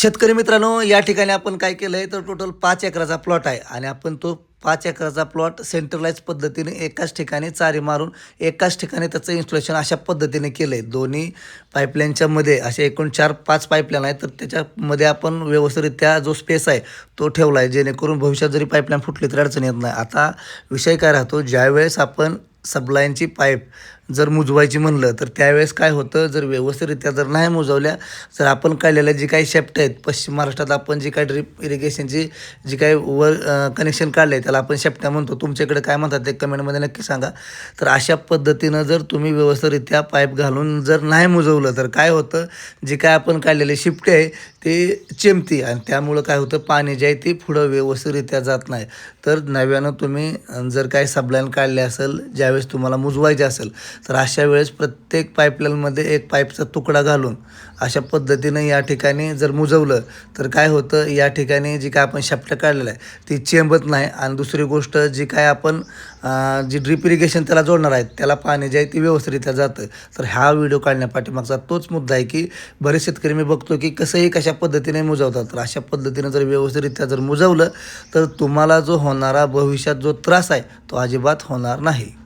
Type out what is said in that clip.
शेतकरी मित्रांनो या ठिकाणी आपण काय केलं आहे तर टोटल पाच एकराचा प्लॉट आहे. आणि आपण तो पाच एकराचा प्लॉट सेंट्रलाइज पद्धतीने एकाच ठिकाणी चारी मारून एकाच ठिकाणी त्याचं इन्स्टॉलेशन अशा पद्धतीने केलं आहे दोन्ही पाईपलाईनच्या मध्ये असे एकूण चार पाच पाईपलाईन आहेत तर त्याच्यामध्ये आपण व्यवस्थितरित्या जो स्पेस आहे तो ठेवला आहे जेणेकरून भविष्यात जरी पाईपलाईन फुटली तरी अडचण येत नाही. आता विषय काय राहतो ज्यावेळेस आपण सबलाईनची पाईप जर मुजवायची म्हणलं तर त्यावेळेस काय होतं? जर व्यवस्थितरित्या जर नाही मुजवल्या जर आपण काढलेल्या जी काही शेप्ट आहेत पश्चिम महाराष्ट्रात आपण जी काही ड्रिप इरिगेशनची जी काही वर कनेक्शन काढलं आहे त्याला आपण शेपट्या म्हणतो. तुमच्याकडे काय म्हणतात ते कमेंटमध्ये नक्की सांगा. तर अशा पद्धतीनं जर तुम्ही व्यवस्थितरित्या पाईप घालून जर नाही मुजवलं तर काय होतं? जे काय आपण काढलेले शिपटे आहे ते चिमती आणि त्यामुळं काय होतं? पाणी जे आहे ते पुढं व्यवस्थितरित्या जात नाही. तर नव्यानं तुम्ही जर काय सबलाईन काढले असेल ज्यावेळेस तुम्हाला मुजवायचे असेल तर अशा वेळेस प्रत्येक पाईपलाईनमध्ये एक पाईपचा तुकडा घालून अशा पद्धतीनं या ठिकाणी जर मुजवलं तर काय होतं? या ठिकाणी जी काय आपण शेपटं काढलेलं आहे ती चेंबत नाही. आणि दुसरी गोष्ट जी काय आपण जी ड्रिप इरिगेशन त्याला जोडणार आहे त्याला पाणी जे आहे ते व्यवस्थितरित्या जातं. तर हा व्हिडिओ काढण्यापाठीमागचा तोच मुद्दा आहे की बरेच शेतकरी मी बघतो की कसंही कशा पद्धतीने मुजवतात. तर अशा पद्धतीनं जर व्यवस्थितरित्या जर मुजवलं तर तुम्हाला जो होणारा भविष्यात जो त्रास आहे तो अजिबात होणार नाही.